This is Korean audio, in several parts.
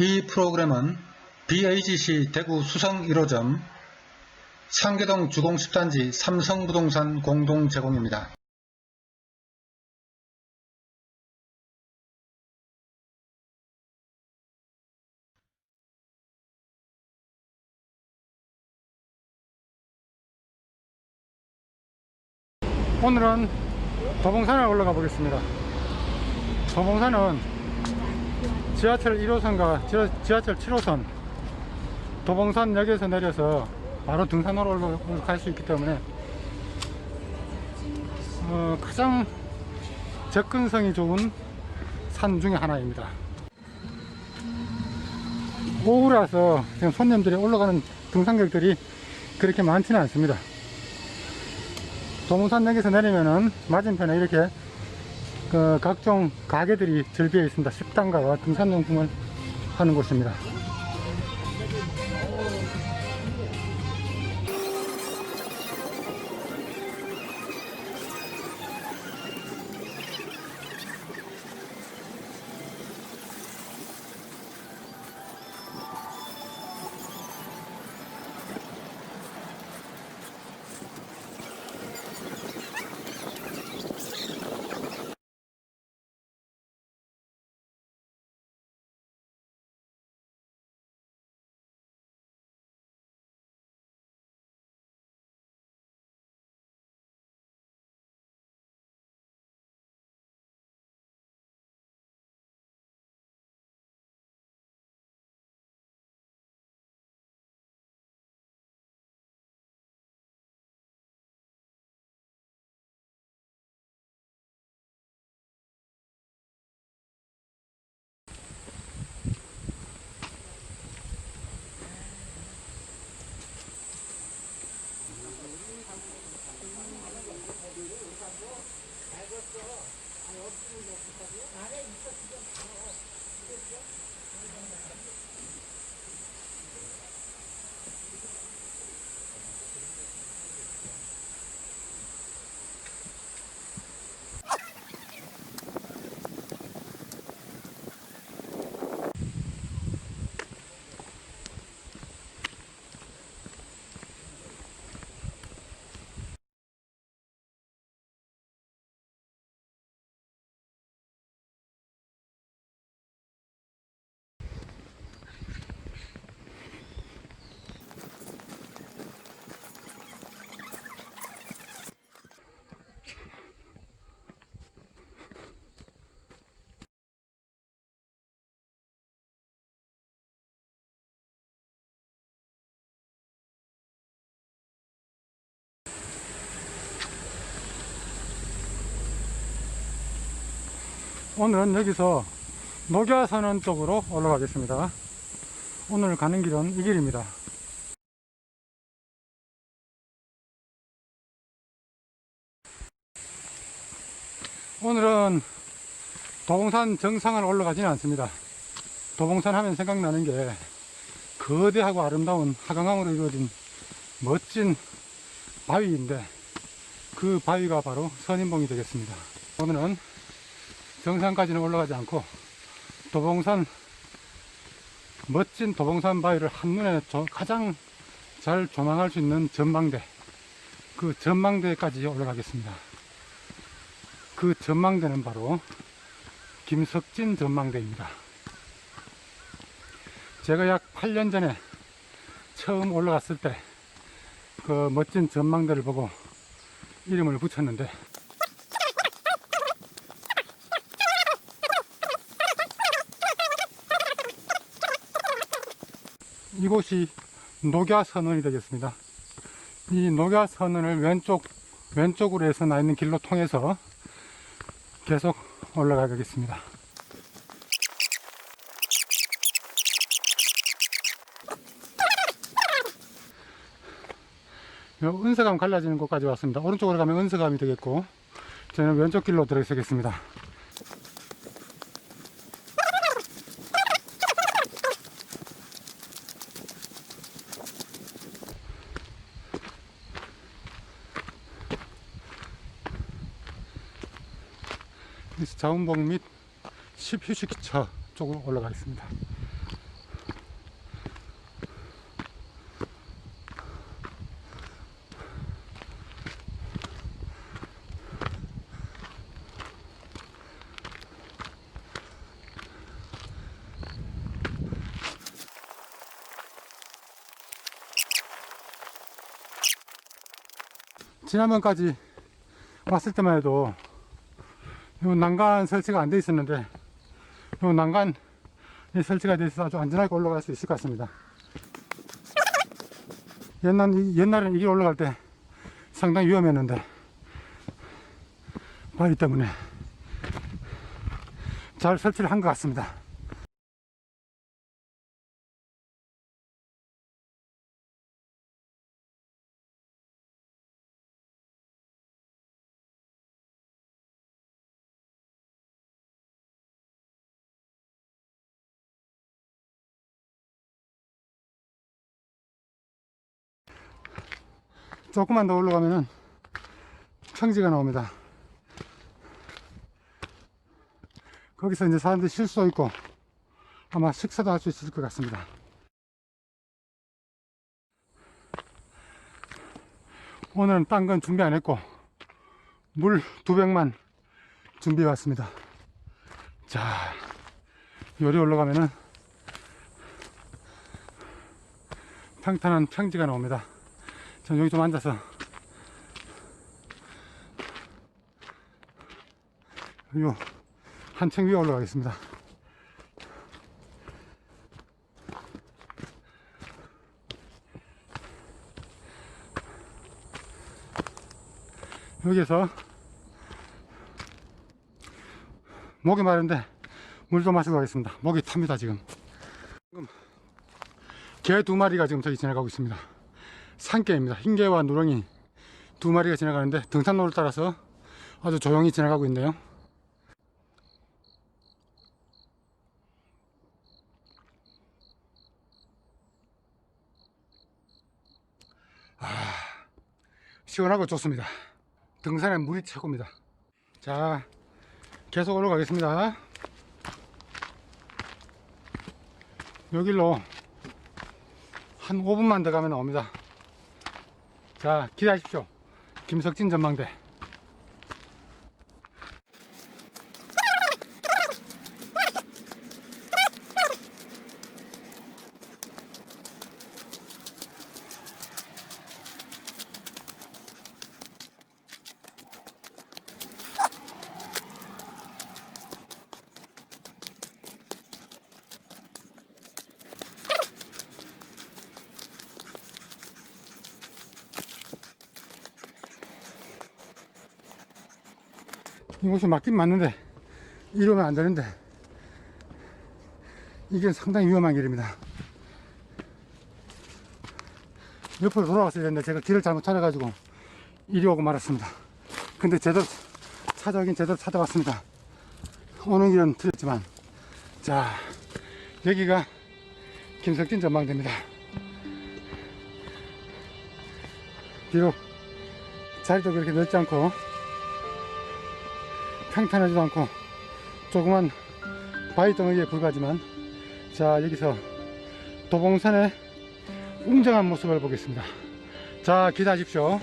이 프로그램은 BAGC 대구 수성 1호점 상계동 주공식단지 삼성부동산 공동 제공입니다. 오늘은 도봉산에 올라가 보겠습니다. 도봉산은 지하철 1호선과 지하, 지하철 7호선 도봉산역에서 내려서 바로 등산로로 갈 수 있기 때문에 어, 가장 접근성이 좋은 산 중에 하나입니다. 오후라서 지금 손님들이 올라가는 등산객들이 그렇게 많지는 않습니다. 도문산역에서 내리면은 맞은편에 이렇게 그 각종 가게들이 절비해 있습니다. 식당과 등산용품을 하는 곳입니다. 오늘은 여기서 녹야선원 쪽으로 올라가겠습니다. 오늘 가는 길은 이 길입니다. 오늘은 도봉산 정상을 올라가지는 않습니다. 도봉산 하면 생각나는 게 거대하고 아름다운 하강강으로 이루어진 멋진 바위인데 그 바위가 바로 선인봉이 되겠습니다. 오늘은 정상까지는 올라가지 않고 도봉산 멋진 도봉산 바위를 한눈에 조- 가장 잘 조망할 수 있는 전망대 그 전망대까지 올라가겠습니다. 그 전망대는 바로 김석진 전망대입니다. 제가 약 8년 전에 처음 올라갔을 때 그 멋진 전망대를 보고 이름을 붙였는데 이곳이 녹야선원이 되겠습니다. 이 녹야선원을 왼쪽, 왼쪽으로 해서 나 있는 길로 통해서 계속 올라가겠습니다. 요 은서감 갈라지는 곳까지 왔습니다. 오른쪽으로 가면 은서감이 되겠고, 저는 왼쪽 길로 들어서겠습니다. 자원봉 및 10휴식기차 쪽으로 올라가 있습니다. 지난번까지 왔을 때만 해도 요 난간 설치가 안 돼 있었는데 요 난간 설치가 돼 있어서 아주 안전하게 올라갈 수 있을 것 같습니다. 옛날, 옛날에는 이게 올라갈 때 상당히 위험했는데 바위 때문에 잘 설치를 한 것 같습니다. 조금만 더 올라가면은 평지가 나옵니다. 거기서 이제 사람들이 쉴 수도 있고 아마 식사도 할 수 있을 것 같습니다. 오늘은 딴 건 준비 안 했고 물 두 병만 준비해 왔습니다. 자, 요리 올라가면은 평탄한 평지가 나옵니다. 전 여기 좀 앉아서 요 한층 위에 올라가겠습니다. 여기서 목이 마른데 물 좀 마시고 가겠습니다. 목이 탑니다 지금. 개 두 마리가 지금 저기 지나가고 있습니다. 산개입니다. 흰개와 누렁이 두 마리가 지나가는데 등산로를 따라서 아주 조용히 지나가고 있네요. 아, 시원하고 좋습니다. 등산에 물이 최고입니다. 자, 계속 올라가겠습니다. 여길로 한 5분만 더 가면 나옵니다. 자, 기다리십시오. 김석진 전망대. 이곳이 맞긴 맞는데 이러면 안 되는데 이게 상당히 위험한 길입니다. 옆으로 돌아왔어야 되는데 제가 길을 잘못 찾아가지고 이리 오고 말았습니다. 근데 제대로 찾아오긴 제대로 찾아왔습니다. 오는 길은 틀렸지만 자 여기가 김석진 전망대입니다. 비록 자리도 그렇게 넓지 않고 평탄하지도 않고 조그만 바위 덩어리에 불과하지만 자 여기서 도봉산의 웅장한 모습을 보겠습니다. 자 기대하십시오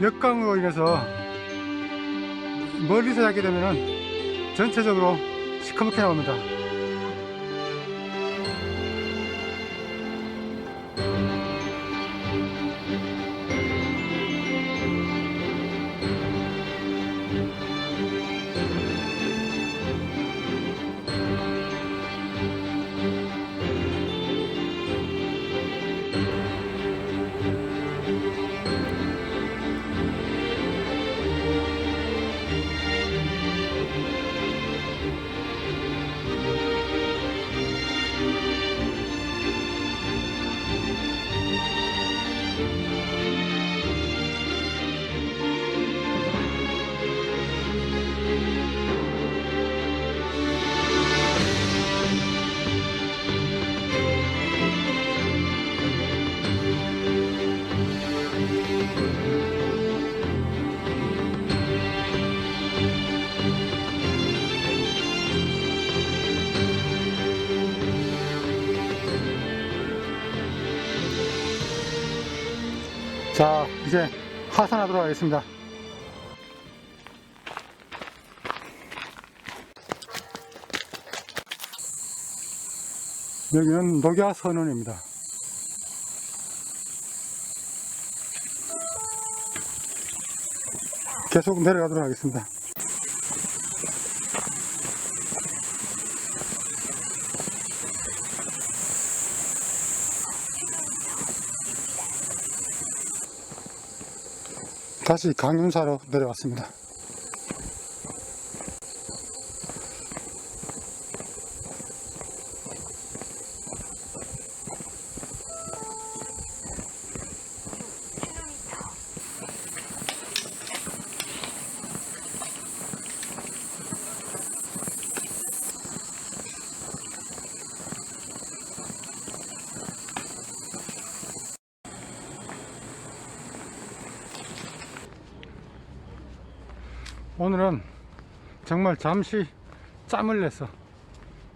역광으로 인해서 멀리서 잡게 되면은 전체적으로 시커멓게 나옵니다. 자, 이제 하산하도록 하겠습니다. 여기는 녹야 선원입니다. 계속 내려가도록 하겠습니다. 다시 강윤사로 내려왔습니다. 오늘은 정말 잠시 짬을 내서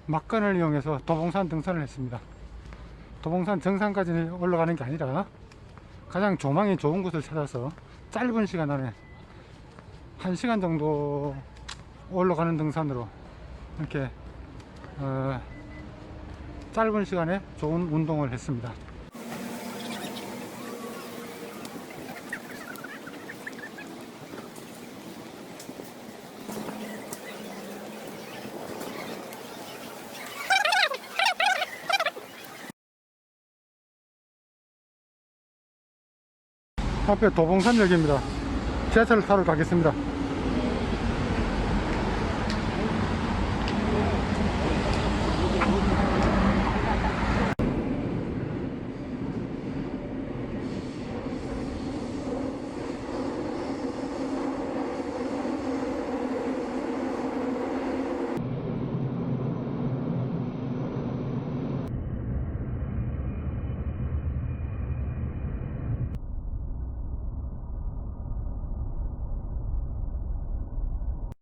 막간을 이용해서 도봉산 등산을 했습니다. 도봉산 정상까지 올라가는 게 아니라 가장 조망이 좋은 곳을 찾아서 짧은 시간 안에 1시간 정도 올라가는 등산으로 이렇게 어, 짧은 시간에 좋은 운동을 했습니다. 앞에 도봉산역입니다. 지하철을 타러 가겠습니다.